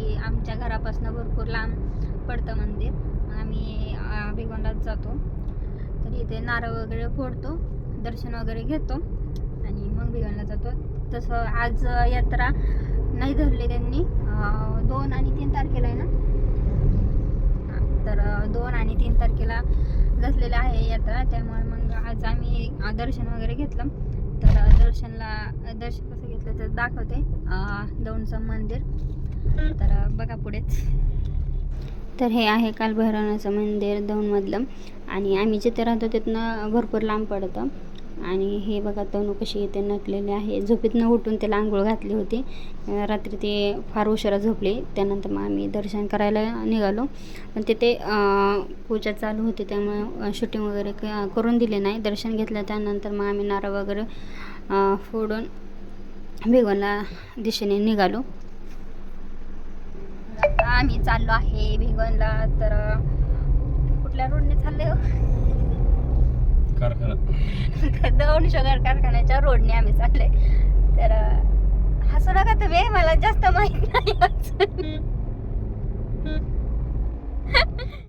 की आमच्या घरापासून भरपूर लांब पडतं मंदिर. आम्ही भिगोंडात जातो. तर इथे नारळ वगैरे फोडतो दर्शन वगैरे घेतो आणि मग भिगोंडला जातो. तसं आज यात्रा नाही धरली त्यांनी. दोन आणि तीन तारखेला आहे ना? तर दोन आणि तीन तारखेला धरलेलं आहे यात्रा. त्यामुळे मग आज आम्ही दर्शन वगैरे घेतलं. तर दर्शनला दर्शन कसं घेतलं तर दाखवते. दौंडचं मंदिर. तर बघा पुढेच तर हे आहे कालभैरवनाचं मंदिर दौंडमधलं. आणि आम्ही जिथे राहतो तिथनं भरपूर लांब पडतं. आणि हे बघा तणू कशी इथे नटलेली आहे. झोपेतनं उठून त्याला आंघोळ घातली होती. रात्री ते फार उशिरा झोपले. त्यानंतर मग आम्ही दर्शन करायला निघालो. पण तिथे पूजा चालू होती. त्यामुळे शूटिंग वगैरे क- करून दिले नाही. दर्शन घेतलं. त्यानंतर मग आम्ही नारळ वगैरे फोडून भिगवणला दिशेने निघालो. आम्ही चाललो आहे भिगवणला तर कुठल्या रोडने चालले हो? शुगर कारखान्याच्या रोडने आम्ही चालले. तर हसू नका तुम्ही मला जास्त माहीत नाही अजून.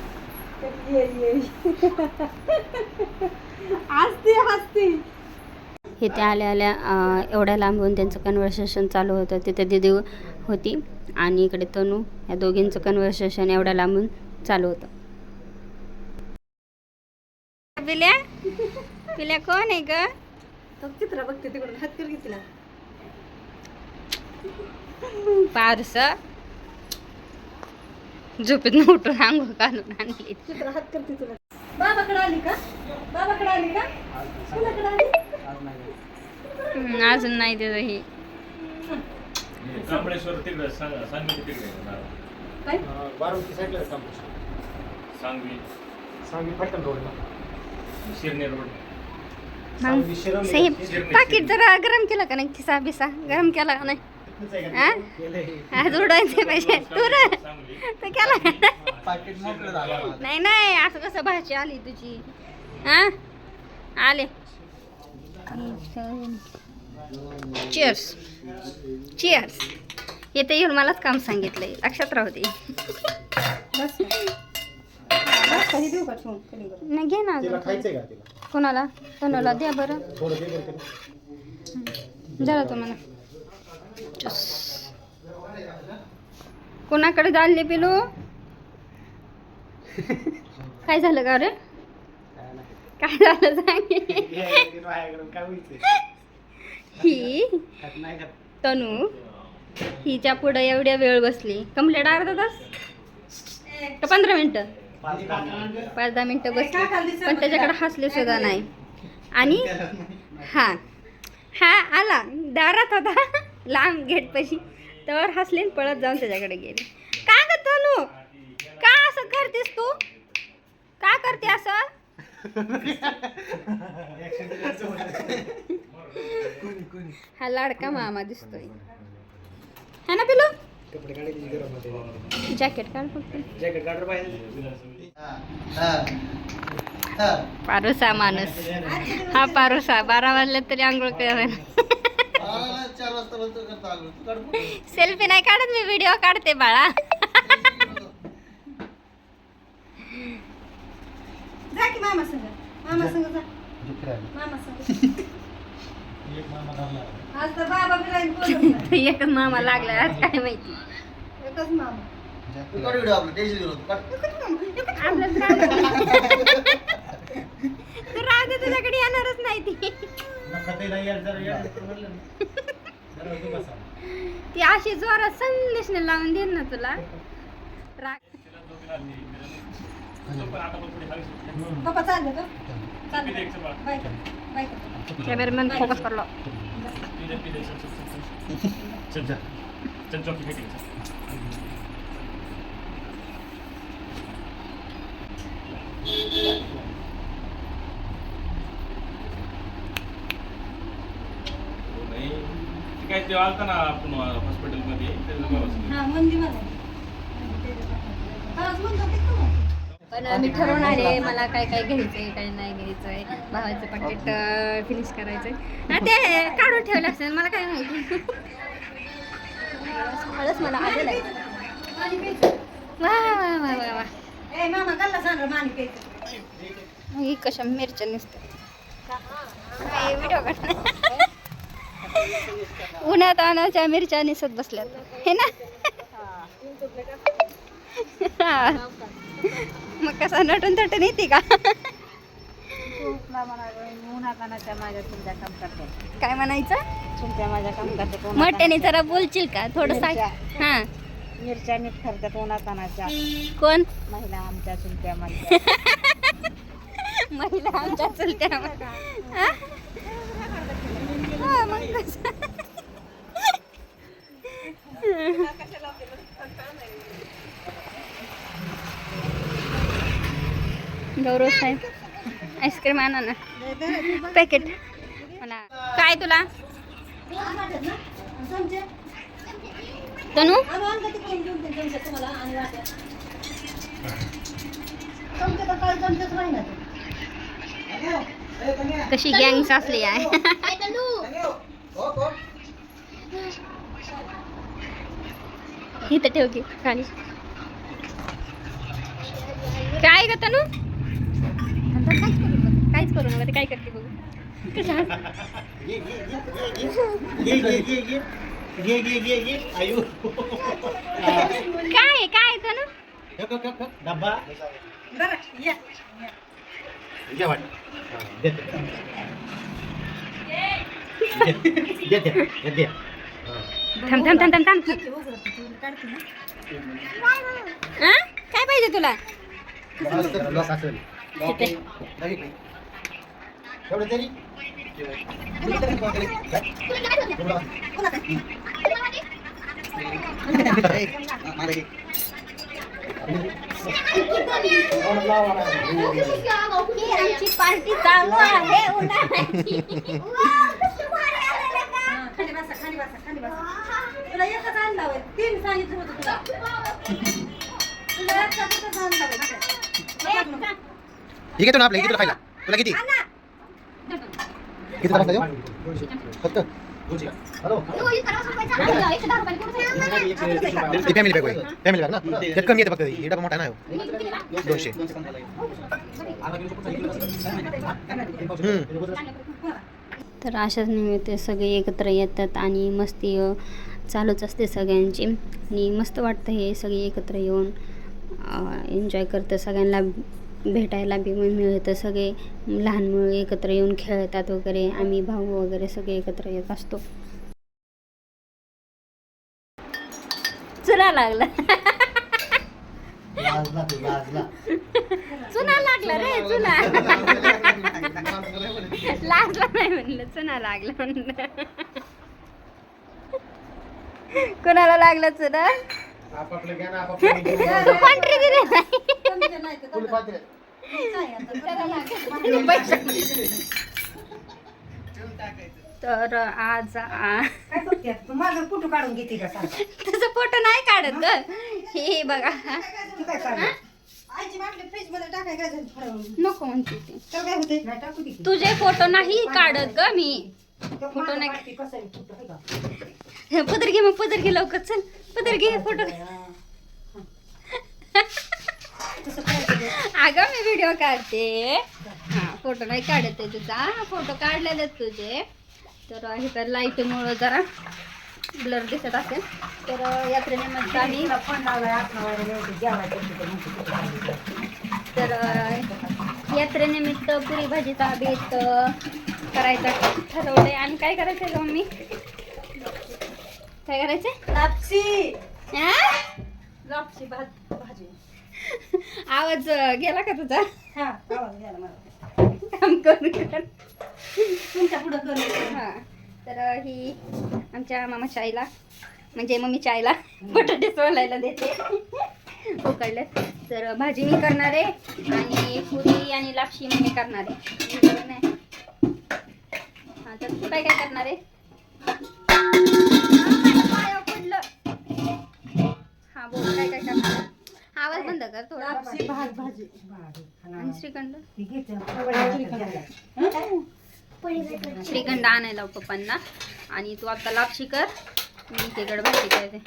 हसते हसते. इथे आल्या आल्या अं, एवढ्या लांबून त्यांचं कन्व्हर्सेशन चालू होतं. तिथे दिदी होती आणि इकडे तनू या दोघींचं कन्व्हर्सेशन एवढ्या लांबून चालू होतं. पिल्या पिल्या कोण आहे ग? चित्र बघते तिकडून हात कर घेतला पारस? झोपेत उठून आंघोळ घालून आणली. चित्र हात करते तुला बाबाकडे आली का? बाबाकडे आली का? कुणाकडे आली? हम्म, अजून नाही त्याचं हे कांबळेश्वर तिकडे सांगली तिकडे काय? बारामती साईडला सांगली. फलटण रोडला शिरणे रोड. सांगली शिरम सही पाकिट जरा गरम केलं का नाही? खिसा बिसा गरम केला का नाही? आज पाहिजे तू? केला. नाही? पाकिट मोकळं झालं नाही नाही असं कसं भाजी आली तुझी? हा? आले. चिअर्स चिअर्स येते येऊन मलाच काम सांगितलंय. लक्षात राहू दे. नाही घे ना तिला अजून. खायचंय का तिला? कोणाला? कोणाला द्या बरं. थोडं दे बरं तिला. जरा तो कोणाकडे चालले पिलू? काय झालं का रे? काय झालं सांग. हे? ही. तनू हिच्या पुढे एवढ्या वेळ बसली. कंप्लीट अर्धा तास? का पंधरा मिनिटं. पाच दहा मिनिटं. पाच दहा मिनिटं बसली पण त्याच्याकडे हसले सुद्धा नाही. आणि हा हा आला. दारात होता. लांब गेटपाशी तर हसले पळत जाऊन त्याच्याकडे गेले. का ग तनू? का असं करतेस तू? का करते असं? हा लाडका मामा दिसतोय. हा ना पिलो जॅकेट काढ फक्त. जॅकेट पारोसा माणूस. हा पारोसा. बारा वाजले तरी आंघोळ करेन चार वाजता बोलतो करता आलो. तू काढ सेल्फी नाही काढत मी व्हिडिओ काढते बाळा. जा की मामा संग. मामा संग जा. मामा संग. एक मामा धरला आज तर बाबा बिराईन बोलत नाही. एकच मामा लागलाय आज काय माहिती. एकच मामा. तू काढ व्हिडिओ आपला टेन्शन तुझ्याकडे येणारच नाही ती. ती अशी जोरात संदेश लावून देईन ना तुला. कॅमेरामॅन फोकस करलो Thank you. ते आलता ना आपण हॉस्पिटलमध्ये पण मी ठरवणार आहे मला काय काय घ्यायचंय काय नाही घ्यायचंय. भावाचं पाकिट फिनिश करायचंय. ते काढून ठेवलं असेल मला काय माहिती. हळच मला आलेलं आहे वा वा वा वा वा. ही कशा मिरच्या नसतात व्हिडिओ काढणार उन्हात आणाच्या मिरच्या निसत बसल्यात. हे ना? हा. मग कसा नटून तटून येते का? उन्हातानाच्या माझ्या तुमच्या काम करते काय म्हणायचं? तुमच्या माझ्या काम करते मोठ्याने जरा बोलशील का? थोडं सांग. हा. मिरच्या नीट करतात उन्हातानाच्या कोण? महिला आमच्या चुलत्या महिला आमच्या चुलत्या हा? मग कसं? गौरव साहेब आईस्क्रीम आणा ना पॅकेट मला काय तुला तनू कशी गँग्स असली आहे. इथं ठेव की खाली. काय ग तनु? काहीच करू नका. ते काय करते बघू. काय काय तनू? डब्बा. काय पाहिजे तुला? तरी आमची पार्टी चालू आहे उन्हाळ्याची. हा, खाली बसा खाली बसा खाली बसा तुला एकच आणला होय तीन सांगितलं होतं तुला तुला एकच एकच आणला होय ना घेतो ना आपल्या किती खायला. तुला किती? किती देऊ फक्त. फॅमिली पॅक होय फॅमिली पॅक ना त्यात कमी येते फक्त ही डबा मोठा नाही दोनशे तर अशाच निमित्त सगळे एकत्र येतात आणि मस्ती चालूच असते सगळ्यांची. आणि मस्त वाटतं हे सगळे एकत्र येऊन एन्जॉय करतं सगळ्यांना. भेटायला बी मिळतं सगळे लहान मुलं एकत्र येऊन खेळतात वगैरे आम्ही भाऊ वगैरे सगळे एकत्र येत असतो. चुना लागला. चुना लागला रे चुना. लागला नाही म्हणलं चुना लागला म्हणलं. कोणाला लागलं चुना? आपापलं आपापलं पांढरी दिली तर फुल आज आ- काय करते? तू माझं फोटो काढून घेते का सांग? तुझं फोटो नाही काढत ग. हे बघा. तू काय काढणार आईची बाटली फ्रीजमध्ये टाकाय काय झालं थोडं वेळ? नको म्हणते ती. तर काय होते? नाही टाकू दे की. तुझे फोटो नाही काढत ग मी. तो फोटो माझा नाही- बाटली कसा आहे? फोटो आहे का? पदर घे मग पदर घे लवकर चल. पदर घे फोटो करायचं. अगं मी व्हिडिओ काढते. हा फोटो नाही काढत आहे तुझा. फोटो काढलेले तुझे. तर हे तर लाईटमुळं जरा ब्लर दिसत असेल. तर यात्रेनिमित्त आम्ही. तर यात्रेनिमित्त पुरी भाजीचा बेत करायचा ठरवलंय. आणि काय करायचंय का मम्मी? काय करायचंय? लापसी हा? लापसी भात भाजी. आवाज अं, गेला का तुझा? हा आवाज गेला मला. काम करून कर तुमच्या पुढं करू हा तर अं, ही आमच्या मामाच्या आईला म्हणजे मम्मीच्या आईला बटाटे सोलायला देते. उकडले. तर भाजी मी करणार आहे आणि पुरी आणि लापशी मम्मी करणार आहे. मी नाही. हा तर तू काय काय करणार आहे? बोल काय काय करणार? आहे? आवाज बंद कर थोडा. लापशी भात भाजी. आणि श्रीखंड? श्रीखंड. आणायला पप्पांना. आणि तू आता लापशी कर. मी तिकडे भाजी करते.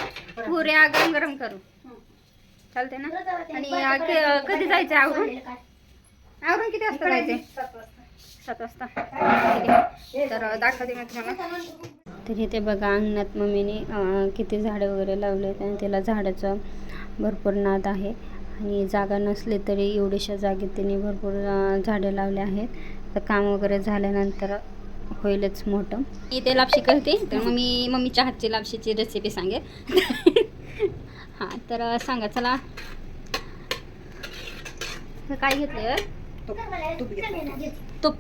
पुऱ्या गरम गरम करू. चालते ना? आणि क- कधी जायचं आवरून? आवरून किती वाजता जायचे सात वाजता. ठीक आहे. तर दाखवते मी तुम्हाला. तर इथे बघा अंगणात मम्मीने किती झाडं वगैरे लावले आहेत आणि त्याला झाडाचं भरपूर नाद आहे आणि जागा नसली तरी एवढ्याशा जागेत त्यांनी भरपूर झाडे लावले आहेत तर काम वगैरे झाल्यानंतर होईलच मोठं मी ते लापशी करते तर मग मी मम्मीच्या हातची लापशीची रेसिपी सांगेल हां तर सांगा चला काय घेतलं तूप तूप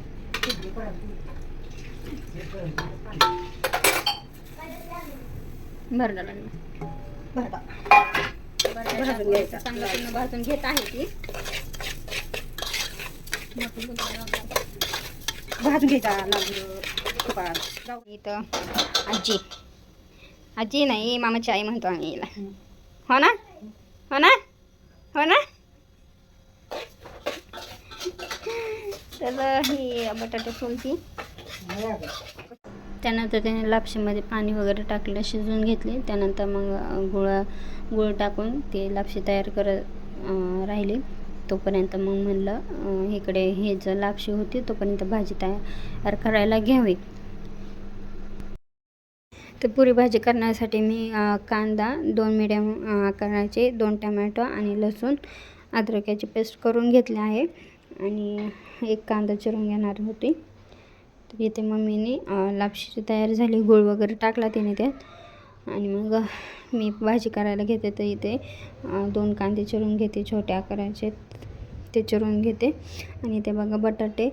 लागला बरं. भाजून घ्यायचं चांगलं पूर्ण भाजून घेत आहे ती भाजून घ्यायचा लागलं तुपात. जाऊ. इथं आजी आजी नाही मामाची आई म्हणतो आम्ही हिला हो ना हो ना हो ना तर ही बटाटे फुलती त्यानंतर त्याने लापशीमध्ये पाणी वगैरे टाकलं शिजवून घेतले. त्यानंतर मग गुळ गुळ टाकून ते लापशी तयार करत राहिले राहिली. तोपर्यंत मग म्हणलं इकडे हे जर लापशी होती तोपर्यंत भाजी तयार करायला घ्यावी. तर पुरी भाजी करण्यासाठी मी कांदा दोन मिडियम आकाराचे दोन टमॅटो आणि लसूण अद्रक्याची पेस्ट करून घेतली आहे. आणि एक कांदा चिरून घेणार होती. तर इथे मम्मीने लापशीची तयार झाली गूळ वगैरे टाकला तिने त्यात. आणि मग मी भाजी करायला घेते तर इथे दोन कांदे चिरून घेते छोट्या आकाराचे ते चिरून घेते. आणि इथे बघा बटाटे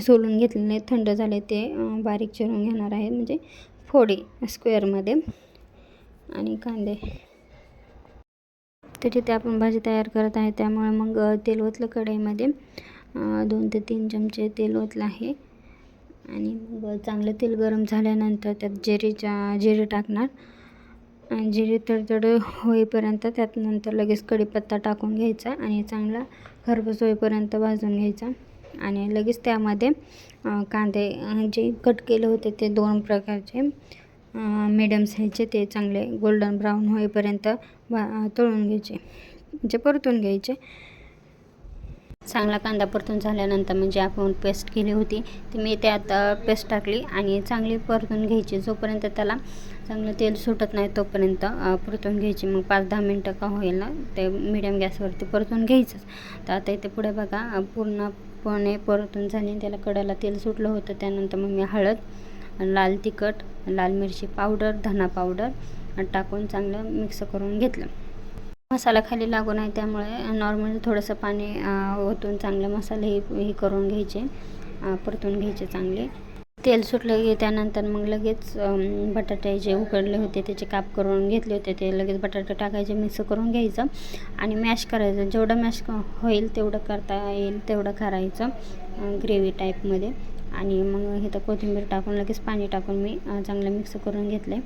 सोलून घेतलेले थंड झाले ते बारीक चिरून घेणार आहे. म्हणजे फोडी स्क्वेअरमध्ये. आणि कांदे. तर तिथे आपण भाजी तयार करत आहे त्यामुळे मग तेल ओतलं कढईमध्ये. दोन ते तीन चमचे तेल ओतलं आहे. आणि मग चांगलं तेल गरम झाल्यानंतर त्यात जिरेच्या जिरे टाकणार. आणि जिरे तडतड होईपर्यंत त्यात नंतर लगेच कढीपत्ता टाकून घ्यायचा आणि चांगला खरबस होईपर्यंत भाजून घ्यायचा. आणि लगेच त्यामध्ये कांदे जे कट केले होते ते दोन प्रकारचे मिडियम साईजचे ते चांगले गोल्डन ब्राऊन होईपर्यंत तळून घ्यायचे. म्हणजे परतून घ्यायचे. चांगला कांदा परतून झाल्यानंतर म्हणजे आपण पेस्ट केली होती ती मी त्यात पेस्ट टाकली आणि चांगली परतून घ्यायची. जोपर्यंत त्याला चांगलं तेल सुटत नाही तोपर्यंत परतून घ्यायची. मग पाच दहा मिनटं का होईल ना ते मिडियम गॅसवरती परतून घ्यायचंच. तर आता इथे पुढे बघा पूर्णपणे परतून झाली. त्याला कडाला तेल सुटलं होतं. त्यानंतर मग मी हळद लाल तिखट लाल मिरची पावडर धना पावडर टाकून चांगलं मिक्स करून घेतलं. मसाला खाली लागू नाही त्यामुळे नॉर्मल थोडंसं पाणी ओतून चांगले मसाले हे हे करून घ्यायचे परतून घ्यायचे चांगले. तेल सुटलं की त्यानंतर मग लगेच बटाटे जे उकडले होते त्याचे काप करून घेतले होते ते लगेच बटाटे टाकायचे मिक्स करून घ्यायचं आणि मॅश करायचं. जेवढं मॅश होईल तेवढं करता येईल तेवढं करायचं ग्रेव्ही टाईपमध्ये आणि मग इथं कोथिंबीर टाकून लगेच पाणी टाकून मी चांगलं मिक्स करून घेतलं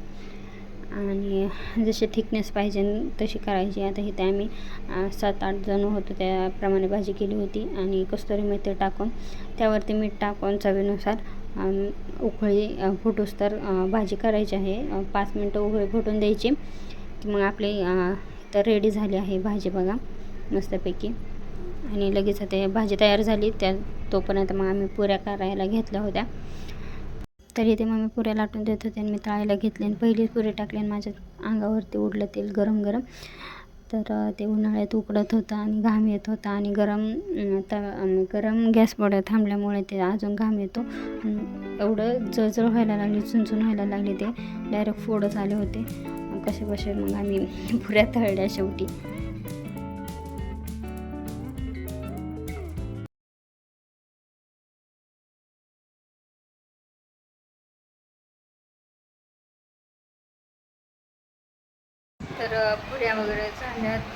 आणि जसे थिकनेस पाहिजे तशी करायची. आता इथे आम्ही सात आठ जण होतो त्याप्रमाणे भाजी केली होती. आणि कस्तुरी मेथी टाकून त्यावरती मीठ टाकून चवीनुसार उकळी फुटूस तर भाजी करायची आहे. पाच मिनटं उकळी फुटून द्यायची. की मग आपली तर रेडी झाली आहे भाजी बघा मस्तपैकी. आणि लगेच आता भाजी तयार झाली. त्या तोपर्यंत मग आम्ही पुऱ्या करायला घेतल्या होत्या. तर इथे मग मी पुऱ्या लाटून देत होते आणि मी तळायला घेतले आणि पहिलीच पुरी टाकली आणि माझ्या अंगावरती उडलं तेल गरम गरम. तर ते उन्हाळ्यात उकडत होतं आणि घाम येत होता आणि गरम त गरम गॅस गॅसपुढे थांबल्यामुळे ते अजून घाम येतो. एवढं जळजळ व्हायला लागली चुनचुन व्हायला लागली ते. डायरेक्ट फोडच आले होते. कसे कसे मग आम्ही पुऱ्या तळल्या शेवटी.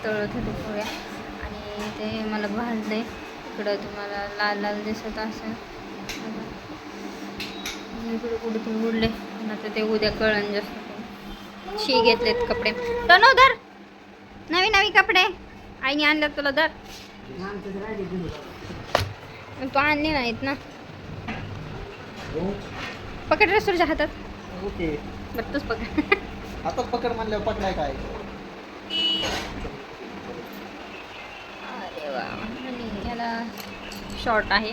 तळत होते पुऱ्या आणि ते मला भाजले. इकडं तुम्हाला लाल लाल दिसत असेल. इकडे कुठे उडले. आता ते उद्या कळण जास्त. शी घेतलेत कपडे. तनु धर. नवी नवी कपडे. आईने आणल्यात तुला धर. तू आणले नाहीत ना. पकड रे तुझ्या हातात. ओके. बरं तूच पकड. हातात पकड म्हणल्यावर पकडाय काय? अरे वा आणि याला शॉर्ट आहे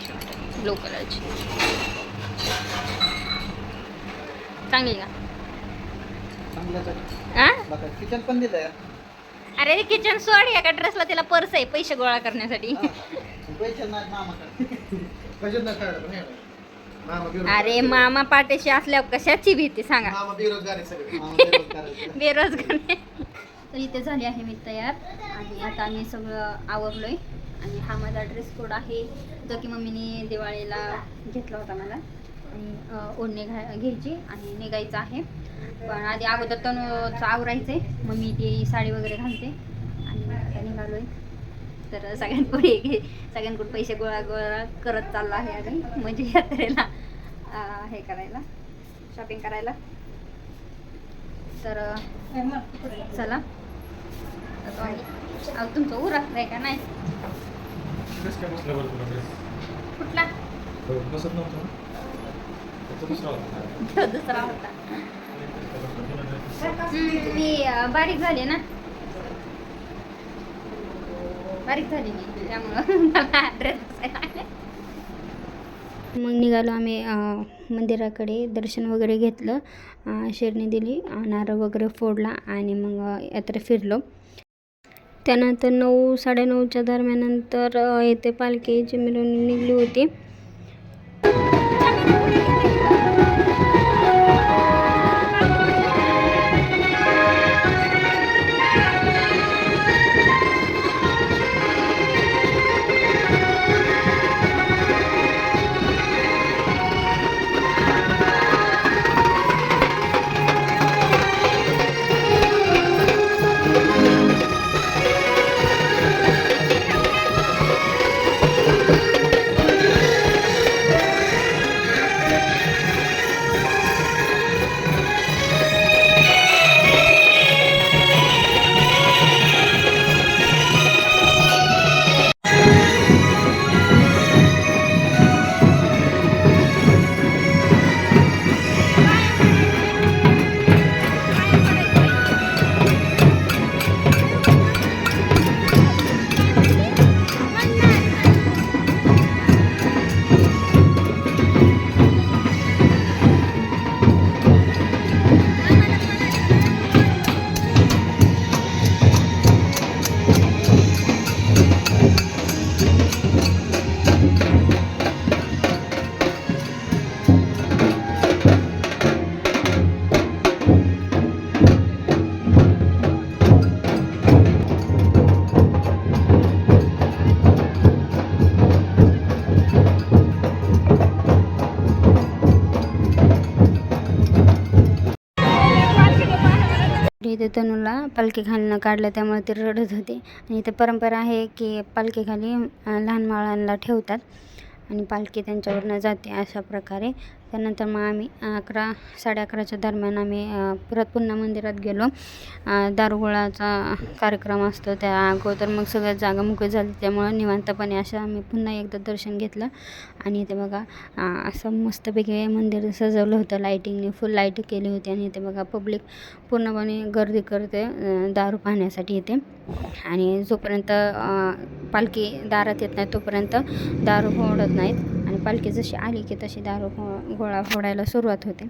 शॉर्ट ब्लू कलरची चांगली का किचन पण दिलंय. अरे किचन सोड. एका ड्रेसला तिला पर्स आहे पैसे गोळा करण्यासाठी. अरे. मामा पाटेशी असल्यावर कशाची भीती? सांगा. मामा बेरोजगार तर इथे झाली आहे मी तयार. आणि आता आम्ही सगळं आवरलोय. आणि हा माझा ड्रेस कोड आहे जो की मम्मीने दिवाळीला घेतला होता मला. आणि ओढणे घा घ्यायची आणि निघायचं आहे. पण आधी अगोदर तणचं आवरायचं. आहे मम्मी ती साडी वगैरे घालते. आणि निघालो आहे तर सगळ्यांकडे घे सगळ्यांकडे पैसे गोळा गोळा करत चाललो आहे आम्ही. म्हणजे यात्रेला हे करायला शॉपिंग करायला. तर चला. तुमचं उरत नाही का? नाही. कुठला? बसत नव्हतं दुसरा होता. मी बारीक झाली ना. बारीक झाली मी त्यामुळं मला मग निघालो आम्ही मंदिराकडे. दर्शन वगैरे घेतलं. शेरणी दिली नारळ वगैरे फोडला आणि मग यात्रा फिरलो. त्यानंतर नऊ साडेनऊच्या दरम्यानंतर येथे पालखीची मिरवणूक निघली होती. इथे तनूला पालखी काढलं त्यामुळे ते रडत होते. आणि इथे परंपरा आहे की पालखीखाली लहान बाळांना ठेवतात आणि पालखी त्यांच्यावरनं जाते अशा प्रकारे. त्यानंतर मग आम्ही अकरा साडे अकराच्या दरम्यान आम्ही परत पुन्हा मंदिरात गेलो. दारुगोळाचा कार्यक्रम असतो त्या अगोदर. मग सगळ्या जागा मोकळी झाली त्यामुळं निवांतपणे असं आम्ही पुन्हा एकदा दर्शन घेतलं. आणि इथे बघा असं मस्तपैकी मंदिर सजवलं होतं. लाईटिंगने फुल लाइट केली होती. आणि इथे बघा पब्लिक पूर्णपणे गर्दी करते दारू पाहण्यासाठी येते आणि जोपर्यंत पालखी दारात येत नाही तोपर्यंत दारू फोडत नाहीत. पालखी जशी आली की तशी दारू गोळा फोडायला सुरुवात होते.